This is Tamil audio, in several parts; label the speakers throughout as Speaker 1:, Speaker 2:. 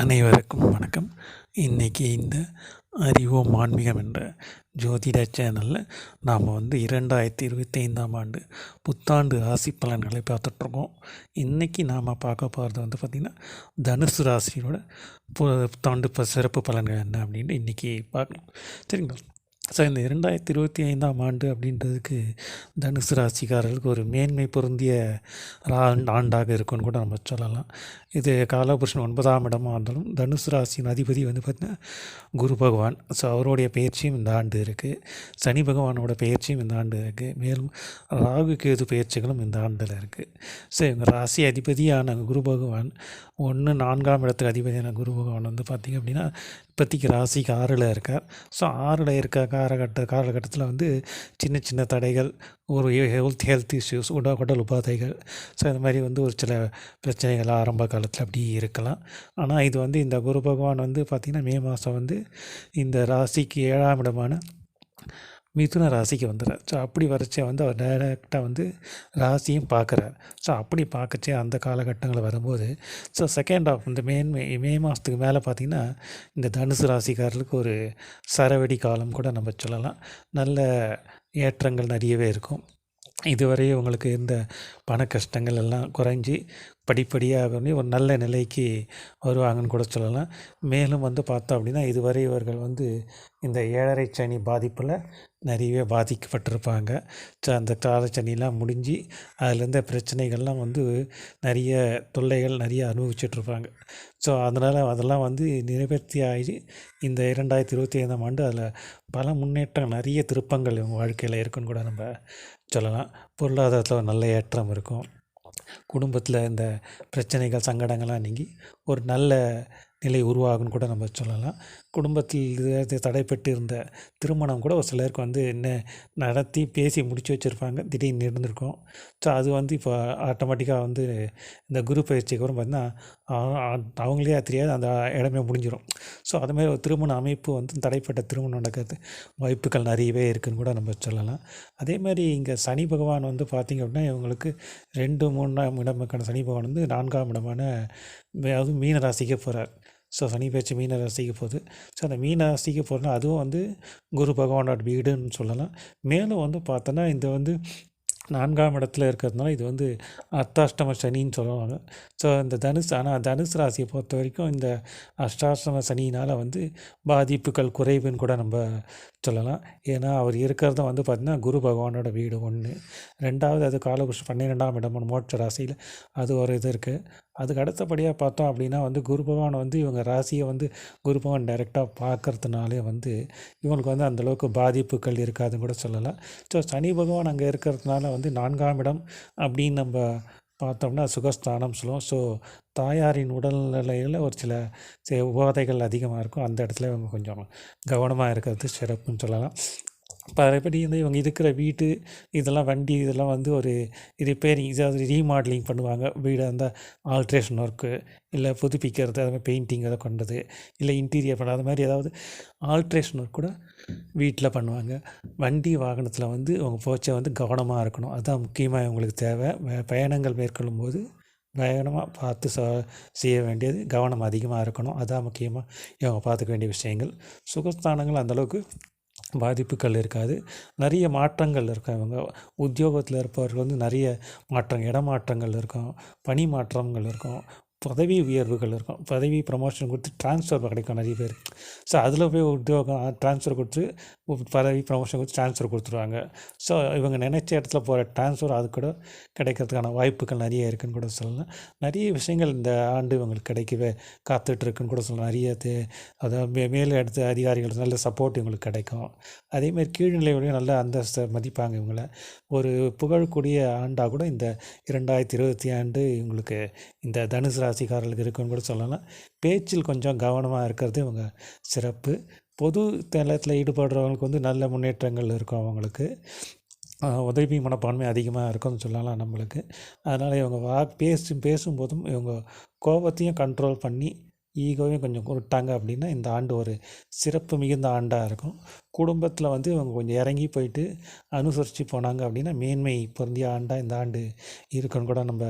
Speaker 1: அனைவருக்கும் வணக்கம். இன்றைக்கி இந்த அறிவோம் ஆன்மீகம் என்ற ஜோதிட சேனலில் நாம் வந்து இரண்டாயிரத்தி இருபத்தி ஐந்தாம் ஆண்டு புத்தாண்டு ராசி பலன்களை பார்த்துட்ருக்கோம். இன்றைக்கி நாம் பார்க்க போகிறது வந்து பார்த்திங்கன்னா தனுசு ராசியோட பு புத்தாண்டு சிறப்பு பலன்கள் என்ன அப்படின்ட்டு இன்றைக்கி பார்க்கணும் சரிங்களா? ஸோ இந்த இரண்டாயிரத்தி இருபத்தி ஐந்தாம் ஆண்டு அப்படின்றதுக்கு தனுசு ராசிக்காரர்களுக்கு ஒரு மேன்மை பொருந்திய ஆண்டாக இருக்கும்னு கூட நம்ம சொல்லலாம். இது காலபுருஷன் ஒன்பதாம் இடமாக இருந்தாலும் தனுசு ராசியின் அதிபதி வந்து பார்த்திங்கன்னா குரு பகவான். ஸோ அவருடைய பயிற்சியும் இந்த ஆண்டு இருக்குது சனி பகவானோட பயிற்சியும் இந்த ஆண்டு இருக்குது மேலும் ராகு கேது பயிற்சிகளும் இந்த ஆண்டில் இருக்குது ஸோ இந்த ராசி அதிபதியான குரு பகவான் ஒன்று நான்காம் இடத்துக்கு அதிபதியான குரு பகவான் வந்து பார்த்திங்க அப்படின்னா இப்போதைக்கு ராசிக்கு ஆறில் இருக்கார் ஸோ ஆறில் இருக்க காலகட்ட காலகட்டத்தில் வந்து சின்ன சின்ன தடைகள் ஒரு ஹெல்த் ஹெல்த் இஷ்யூஸ் உட உடல் உபாதைகள். ஸோ இந்த மாதிரி வந்து ஒரு சில பிரச்சனைகள் ஆரம்ப காலத்தில் அப்படி இருக்கலாம். ஆனால் இது வந்து இந்த குரு பகவான் வந்து பார்த்திங்கன்னா மே மாதம் வந்து இந்த ராசிக்கு ஏழாம் இடமான மிதுன ராசிக்கு வந்துடுறார் ஸோ அப்படி வரைச்சே வந்து அவர் டைரெக்டாக வந்து ராசியும் பார்க்குறார் ஸோ அப்படி பார்க்கச்சே அந்த காலகட்டங்களில் வரும்போது ஸோ செகண்ட் ஆஃப் இந்த மே மே மாதத்துக்கு மேலே பார்த்திங்கன்னா இந்த தனுசு ராசிக்காரர்களுக்கு ஒரு சரவெடி காலம் கூட நம்ம சொல்லலாம். நல்ல ஏற்றங்கள் நிறையவே இருக்கும். இதுவரை உங்களுக்கு இருந்த பண கஷ்டங்கள் எல்லாம் குறைஞ்சி படிப்படியாக ஒரு நல்ல நிலைக்கு வருவாங்கன்னு கூட சொல்லலாம். மேலும் வந்து பார்த்தோம் அப்படின்னா இதுவரை இவர்கள் வந்து இந்த ஏழரை சனி பாதிப்பில் நிறையவே பாதிக்கப்பட்டிருப்பாங்க. ஸோ அந்த காலச்சனிலாம் முடிஞ்சு அதில் இருந்த பிரச்சனைகள்லாம் வந்து நிறைய தொல்லைகள் நிறைய அனுபவிச்சிட்ருப்பாங்க. ஸோ அதனால் அதெல்லாம் வந்து நிறைவேற்றி ஆகி இந்த இரண்டாயிரத்தி இருபத்தி ஐந்தாம் ஆண்டு அதில் பல முன்னேற்றம் நிறைய திருப்பங்கள் இவங்க வாழ்க்கையில் இருக்குன்னு கூட நம்ம சொல்லலாம். பொருளாதாரத்தில் ஒரு நல்ல ஏற்றம் இருக்கும். குடும்பத்தில் இந்த பிரச்சனைகள் சங்கடங்கள்லாம் நீங்கி ஒரு நல்ல நிலை உருவாகும்னு கூட நம்ம சொல்லலாம். குடும்பத்தில் தடைப்பட்டு இருந்த திருமணம் கூட ஒரு சிலருக்கு வந்து என்ன நடத்தி பேசி முடிச்சு வச்சுருப்பாங்க. திடீர்னு இருந்திருக்கும். ஸோ அது வந்து இப்போ ஆட்டோமேட்டிக்காக வந்து இந்த குரு பயிற்சிக்கு அப்புறம் பார்த்தீங்கன்னா அவங்களே தெரியாது அந்த இடமே முடிஞ்சிடும் ஸோ அதுமாதிரி ஒரு திருமண அமைப்பு வந்து தடைப்பட்ட திருமணம் நடக்கிறது வாய்ப்புகள் நிறையவே இருக்குதுன்னு கூட நம்ம சொல்லலாம். அதே மாதிரி இங்கே சனி பகவான் வந்து பார்த்திங்க அப்படின்னா இவங்களுக்கு ரெண்டு மூணாம் இடமுக்கான சனி பகவான் வந்து நான்காம் இடமான அதுவும் மீன ராசிக்கே போகிறார் ஸோ சனி பேச்சு மீன ராசிக்கு போகுது. ஸோ அந்த மீன ராசிக்கு போகிறனா அதுவும் வந்து குரு பகவானோட வீடுன்னு சொல்லலாம். மேலும் வந்து பார்த்தோன்னா இந்த வந்து நான்காம் இடத்துல இருக்கிறதுனால இது வந்து அர்த்தாஷ்டம சனின்னு சொல்லுவாங்க. ஸோ இந்த தனுசு ஆனால் தனுசு ராசியை பொறுத்த வரைக்கும் இந்த அஷ்டாஷ்டம சனியினால் வந்து பாதிப்புகள் குறைவுன்னு கூட நம்ம சொல்லலாம். ஏன்னா அவர் இருக்கிறது வந்து பார்த்திங்கன்னா குரு பகவானோட வீடு ஒன்று ரெண்டாவது அது காலகுஷ் பன்னிரெண்டாம் இடம் மோட்ச ராசியில் அது ஒரு இது இருக்குது அதுக்கு அடுத்தபடியாக பார்த்தோம் அப்படின்னா வந்து குரு பகவான் வந்து இவங்க ராசியை வந்து குரு பகவான் டைரெக்டாக பார்க்கறதுனாலே வந்து இவங்களுக்கு வந்து அந்தளவுக்கு பாதிப்புகள் இருக்காதுன்னு கூட சொல்லலாம். ஸோ சனி பகவான் அங்கே இருக்கிறதுனால வந்து நான்காம் இடம் அப்படின்னு நம்ம பார்த்தோம்னா சுகஸ்தானம் சொல்லுவோம். ஸோ தாயாரின் உடல்நிலையில் ஒரு சில உபாதைகள் அதிகமாக இருக்கும். அந்த இடத்துல இவங்க கொஞ்சம் கவனமாக இருக்கிறது சிறப்புன்னு சொல்லலாம். பழையபடி வந்து இவங்க இருக்கிற வீட்டு இதெல்லாம் வண்டி இதெல்லாம் வந்து ஒரு ரிப்பேரிங் இதாவது ரீமாடலிங் பண்ணுவாங்க. வீடு அந்த ஆல்ட்ரேஷன் ஒர்க்கு இல்லை புதுப்பிக்கிறது அது மாதிரி பெயிண்டிங் அதை கொண்டது இல்லை இன்டீரியர் பண்ண அது மாதிரி ஏதாவது ஆல்ட்ரேஷன் ஒர்க் கூட வீட்டில் பண்ணுவாங்க. வண்டி வாகனத்தில் வந்து அவங்க போச்சை வந்து கவனமாக இருக்கணும். அதுதான் முக்கியமாக இவங்களுக்கு தேவை. பயணங்கள் மேற்கொள்ளும் போது பயணமாக பார்த்து ச செய்ய வேண்டியது. கவனம் அதிகமாக இருக்கணும். அதான் முக்கியமாக இவங்க பார்த்துக்க வேண்டிய விஷயங்கள். சுகஸ்தானங்கள் அந்தளவுக்கு பாதிப்புகள் இருக்காது. நிறைய மாற்றங்கள் இருக்கும் இவங்க உத்தியோகத்தில் இருப்பவர்கள் வந்து நிறைய மாற்றம் இடமாற்றங்கள் இருக்கும் பணி மாற்றங்கள் இருக்கும். பதவி உயர்வுகள் இருக்கும். பதவி ப்ரமோஷன் கொடுத்து ட்ரான்ஸ்ஃபர் கிடைக்கும் நிறைய பேர். ஸோ அதில் போய் உத்தியோகம் ட்ரான்ஸ்ஃபர் கொடுத்து பதவி ப்ரமோஷன் கொடுத்து ட்ரான்ஸ்ஃபர் கொடுத்துருவாங்க. ஸோ இவங்க நினைச்ச இடத்துல போகிற ட்ரான்ஸ்ஃபர் அது கூட கிடைக்கிறதுக்கான வாய்ப்புகள் நிறைய இருக்குன்னு கூட சொல்லலாம். நிறைய விஷயங்கள் இந்த ஆண்டு இவங்களுக்கு கிடைக்கவே காத்துட்ருக்குன்னு கூட சொல்லலாம். நிறைய தே அதாவது மே மேல் எடுத்த அதிகாரிகள் நல்ல சப்போர்ட் இவங்களுக்கு கிடைக்கும். அதேமாதிரி கீழ்நிலையோடையும் நல்ல அந்தஸ்தை மதிப்பாங்க இவங்கள. ஒரு புகழக்கூடிய ஆண்டாக கூட இந்த இரண்டாயிரத்தி இருபத்தி ஆண்டு இவங்களுக்கு இந்த தனுசு ராசிக்காரர்களுக்கு இருக்குன்னு கூட சொல்லலாம். பேச்சில் கொஞ்சம் கவனமாக இருக்கிறது இவங்க சிறப்பு. பொது தளத்தில் ஈடுபடுறவங்களுக்கு வந்து நல்ல முன்னேற்றங்கள் இருக்கும் அவங்களுக்கு. உதவி மனப்பான்மை அதிகமாக இருக்கும்னு சொல்லலாம் நம்மளுக்கு. அதனால் இவங்க வா பேசும் பேசும்போதும் இவங்க கோபத்தையும் கண்ட்ரோல் பண்ணி ஈகோவையும் கொஞ்சம் விட்டாங்க அப்படின்னா இந்த ஆண்டு ஒரு சிறப்பு மிகுந்த ஆண்டாக இருக்கும். குடும்பத்தில் வந்து இவங்க கொஞ்சம் இறங்கி போயிட்டு அனுசரித்து போனாங்க அப்படின்னா மேன்மை பொருந்திய ஆண்டாக இந்த ஆண்டு இருக்குன்னு கூட நம்ம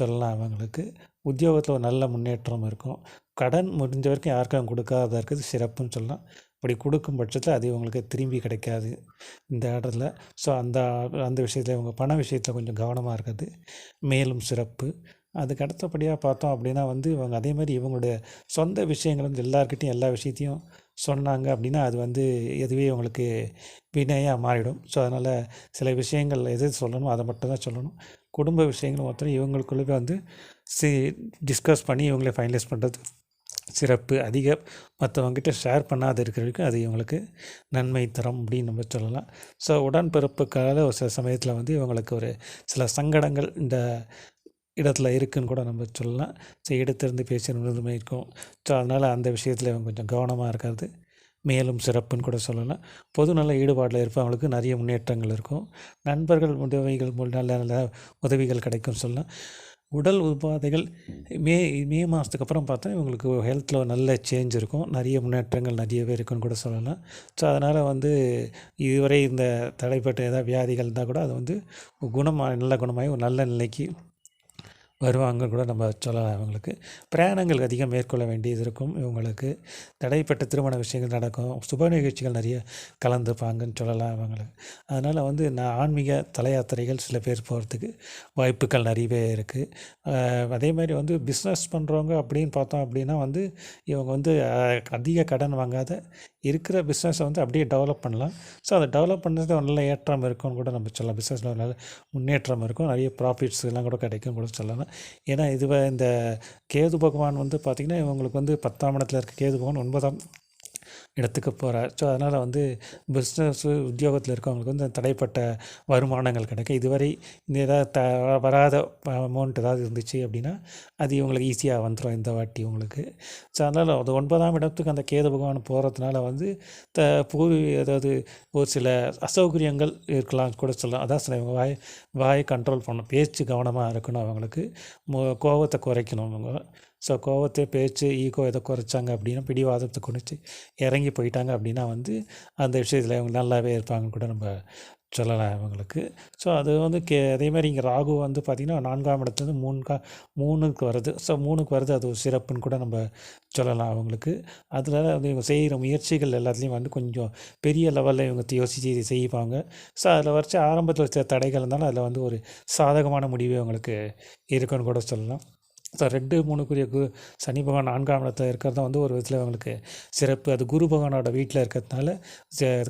Speaker 1: சொல்லலாம் அவங்களுக்கு. உத்தியோகத்தில் ஒரு நல்ல முன்னேற்றம் இருக்கும். கடன் முடிஞ்ச வரைக்கும் யாருக்கும் கொடுக்காத இருக்கிறது சிறப்புன்னு சொல்லலாம். அப்படி கொடுக்கும் பட்சத்தில் அது இவங்களுக்கு திரும்பி கிடைக்காது இந்த இடத்துல ஸோ அந்த அந்த விஷயத்தில் இவங்க பண விஷயத்தில் கொஞ்சம் கவனமாக இருக்குது மேலும் சிறப்பு. அதுக்கு அடுத்தபடியாக பார்த்தோம் அப்படின்னா வந்து இவங்க அதே மாதிரி இவங்களுடைய சொந்த விஷயங்கள் வந்து எல்லாருக்கிட்டையும் எல்லா விஷயத்தையும் சொன்னாங்க அப்படின்னா அது வந்து எதுவே இவங்களுக்கு வினையாக மாறிடும். ஸோ அதனால் சில விஷயங்கள் எது சொல்லணும் அதை மட்டும் தான் சொல்லணும். குடும்ப விஷயங்கள் மொத்தம் இவங்களுக்குள்ளே வந்து சி டிஸ்கஸ் பண்ணி இவங்களே ஃபைனலைஸ் பண்ணுறது சிறப்பு. அதிக மற்றவங்ககிட்ட ஷேர் பண்ணாத இருக்கிற அது இவங்களுக்கு நன்மை தரும் அப்படின்னு நம்ம சொல்லலாம். ஸோ உடன்பிறப்புக்காக ஒரு சில சமயத்தில் வந்து இவங்களுக்கு ஒரு சில சங்கடங்கள் இந்த இடத்துல இருக்குன்னு கூட நம்ம சொல்லலாம். ஸோ எடுத்திருந்து பேசணுமே இருக்கும். ஸோ அதனால் அந்த விஷயத்தில் இவங்க கொஞ்சம் கவனமாக இருக்கிறது. மேலும் சிறப்புன்னு கூட சொல்லலாம். பொது நல்ல ஈடுபாட்டில் இருப்பவங்களுக்கு நிறைய முன்னேற்றங்கள் இருக்கும். நண்பர்கள் உதவிகள் நல்ல நல்ல உதவிகள் கிடைக்கும் சொல்லலாம். உடல் உபாதைகள் மே மே மாதத்துக்கு அப்புறம் பார்த்தா இவங்களுக்கு ஹெல்த்தில் நல்ல சேஞ்ச் இருக்கும். நிறைய முன்னேற்றங்கள் நிறையவே இருக்குன்னு கூட சொல்லலாம். ஸோ அதனால் வந்து இதுவரை இந்த தடைப்பட்ட ஏதாவது வியாதிகள் இருந்தால் கூட அது வந்து குணமாக நல்ல குணமாகி ஒரு நல்ல நிலைக்கு வருவாங்க கூட நம்ம சொல்லலாம் இவங்களுக்கு பிரயாணங்கள் அதிகம் மேற்கொள்ள வேண்டியது இருக்கும் இவங்களுக்கு. தடைப்பட்ட திருமண விஷயங்கள் நடக்கும். சுப நிகழ்ச்சிகள் நிறைய கலந்துப்பாங்கன்னு சொல்லலாம் இவங்களுக்கு அதனால் வந்து நான் ஆன்மீக தலையாத்திரைகள் சில பேர் போகிறதுக்கு வாய்ப்புகள் நிறையவே இருக்குது அதே மாதிரி வந்து பிஸ்னஸ் பண்ணுறவங்க அப்படின்னு பார்த்தோம் அப்படின்னா வந்து இவங்க வந்து அதிக கடன் வாங்காத இருக்கிற பிஸ்னஸை வந்து அப்படியே டெவலப் பண்ணலாம். ஸோ அதை டெவலப் பண்ணுறது நல்ல ஏற்றம் இருக்கும்னு கூட நம்ம சொல்லலாம். பிஸ்னஸில் நல்ல முன்னேற்றம் இருக்கும். நிறைய ப்ராஃபிட்ஸ் எல்லாம் கூட கிடைக்கும் கூட சொல்லலாம். ஏன்னா இதுவே இந்த கேது பகவான் வந்து பார்த்திங்கன்னா இவங்களுக்கு வந்து பத்தாம் இடத்துல இருக்க கேது பகவான் ஒன்பதாம் இடத்துக்கு போகிறார் ஸோ அதனால் வந்து பிஸ்னஸ்ஸு உத்தியோகத்தில் இருக்கவங்களுக்கு வந்து தடைப்பட்ட வருமானங்கள் கிடைக்கும். இதுவரை இந்த ஏதாவது த வராத அமௌண்ட் ஏதாவது இருந்துச்சு அப்படின்னா அது இவங்களுக்கு ஈஸியாக வந்துடும் இந்த வாட்டி உங்களுக்கு. ஸோ அதனால் அது ஒன்பதாம் இடத்துக்கு அந்த கேது பகவான் போகிறதுனால வந்து த பூர்வி அதாவது ஒரு சில அசௌகரியங்கள் இருக்கலாம் கூட சொல்லலாம். அதான் சில இவங்க வாய் வாயை கண்ட்ரோல் பண்ணணும். பேச்சு கவனமாக இருக்கணும் அவங்களுக்கு. கோபத்தை குறைக்கணும் அவங்க. ஸோ கோவத்தை பேச்சு ஈகோ எதை குறைச்சாங்க அப்படின்னா பிடிவாதத்தை குறைச்சி இறங்கி போயிட்டாங்க அப்படின்னா வந்து அந்த விஷயத்தில் இவங்க நல்லாவே இருப்பாங்கன்னு கூட நம்ம சொல்லலாம் இவங்களுக்கு. ஸோ அது வந்து கே அதே மாதிரி இங்கே ராகு வந்து பார்த்திங்கன்னா நான்காம் இடத்துலேருந்து மூணு மூணுக்கு வருது ஸோ மூணுக்கு வருது அது ஒரு சிறப்புன்னு கூட நம்ம சொல்லலாம் அவங்களுக்கு. அதில் வந்து இவங்க செய்கிற முயற்சிகள் எல்லாத்துலேயும் வந்து கொஞ்சம் பெரிய லெவலில் இவங்க யோசித்து செய்வாங்க. ஸோ அதில் வரைச்சி ஆரம்பத்தில் வச்ச தடைகள் இருந்தாலும் அதில் வந்து ஒரு சாதகமான முடிவு அவங்களுக்கு இருக்குன்னு கூட சொல்லலாம். ஸோ ரெண்டு மூணுக்குரிய கு சனி பகவான் நான்காம் இடத்துல இருக்கிறது வந்து ஒரு விதத்தில் அவங்களுக்கு சிறப்பு. அது குரு பகவானோட வீட்டில் இருக்கிறதுனால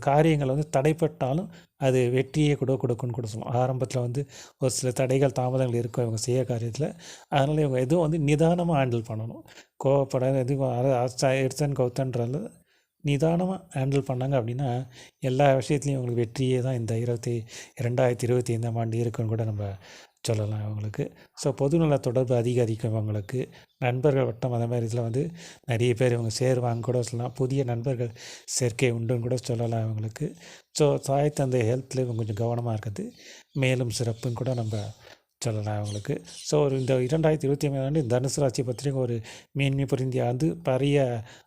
Speaker 1: காரியங்கள் வந்து தடைப்பட்டாலும் அது வெற்றியே கூட கொடுக்குன்னு கூட சொல்லுவோம். ஆரம்பத்தில் வந்து ஒரு சில தடைகள் தாமதங்கள் இருக்கும் இவங்க செய்ய காரியத்தில். அதனால் இவங்க எதுவும் வந்து நிதானமாக ஹேண்டில் பண்ணணும். கோவப்பட எதுவும் எடுத்தன் கவுத்தன்றது நிதானமாக ஹேண்டில் பண்ணாங்க அப்படின்னா எல்லா விஷயத்துலையும் இவங்களுக்கு வெற்றியே தான் இந்த இருபத்தி ரெண்டாயிரத்தி இருபத்தி ஐந்தாம் ஆண்டு இருக்குன்னு கூட நம்ம சொல்லலாம் அவங்களுக்கு. ஸோ பொதுநல தொடர்பு அதிகரிக்கும் அவங்களுக்கு. நண்பர்கள் வட்டம் அந்த மாதிரி இதில் வந்து நிறைய பேர் இவங்க சேருவாங்க கூட சொல்லலாம். புதிய நண்பர்கள் சேர்க்கை உண்டுன்னு கூட சொல்லலாம் அவங்களுக்கு. ஸோ தாய் தந்தை ஹெல்த்தில் இவங்க கொஞ்சம் கவனமாக இருக்குது மேலும் சிறப்புன்னு கூட நம்ம சொல்லலாம் அவங்களுக்கு. ஸோ ஒரு இந்த இரண்டாயிரத்தி இருபத்தி ஐந்தாம் ஆண்டு தனுசு ராசி பத்திரிக்கை ஒரு மேன்மை புரிந்திய அது பெரிய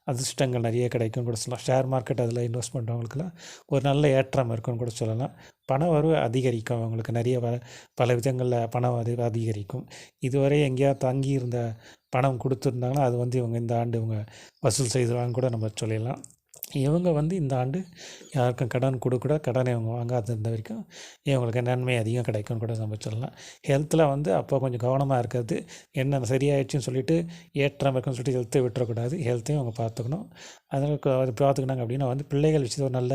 Speaker 1: அதிர்ஷ்டங்கள் நிறைய கிடைக்கும் கூட சொல்லலாம். ஷேர் மார்க்கெட் அதில் இன்வெஸ்ட் பண்ணுறவங்களுக்குலாம் ஒரு நல்ல ஏற்றம் இருக்குன்னு கூட சொல்லலாம். பண வரவு அதிகரிக்கும் அவங்களுக்கு. நிறைய வ பல விதங்களில் பணம் அது அதிகரிக்கும். இதுவரை எங்கேயாவது தங்கி இருந்த பணம் கொடுத்துருந்தாங்கன்னா அது வந்து இவங்க இந்த ஆண்டு இவங்க வசூல் செய்துவாங்க கூட நம்ம சொல்லிடலாம். இவங்க வந்து இந்த ஆண்டு யாருக்கும் கடன் கொடுக்கூட கடனை இவங்க வாங்காத இருந்த வரைக்கும் இவங்களுக்கு நன்மை அதிகம் கிடைக்கும்னு கூட நம்ம சொல்லலாம். ஹெல்த்தில் வந்து அப்போ கொஞ்சம் கவனமாக இருக்கிறது. என்ன சரியாயிடுச்சுன்னு சொல்லிட்டு ஏற்றம் இருக்குன்னு சொல்லிட்டு ஹெல்த்தை விட்டுறக்கூடாது. ஹெல்த்தையும் அவங்க பார்த்துக்கணும். அதனால் அது பார்த்துக்கினாங்க அப்படின்னா வந்து பிள்ளைகள் விஷயத்தில் ஒரு நல்ல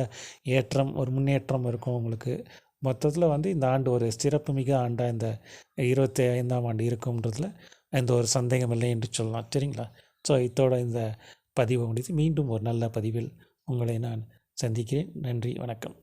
Speaker 1: ஏற்றம் ஒரு முன்னேற்றம் இருக்கும் உங்களுக்கு. மொத்தத்தில் வந்து இந்த ஆண்டு ஒரு சிறப்பு மிக ஆண்டாக இந்த இருபத்தி ஐந்தாம் ஆண்டு இருக்கும்ன்றதில் எந்த ஒரு சந்தேகம் இல்லை என்று சொல்லலாம். சரிங்களா? ஸோ இதோட இந்த பதிவு முடித்து மீண்டும் ஒரு நல்ல பதிவில் உங்களை நான் சந்திக்கிறேன். நன்றி வணக்கம்.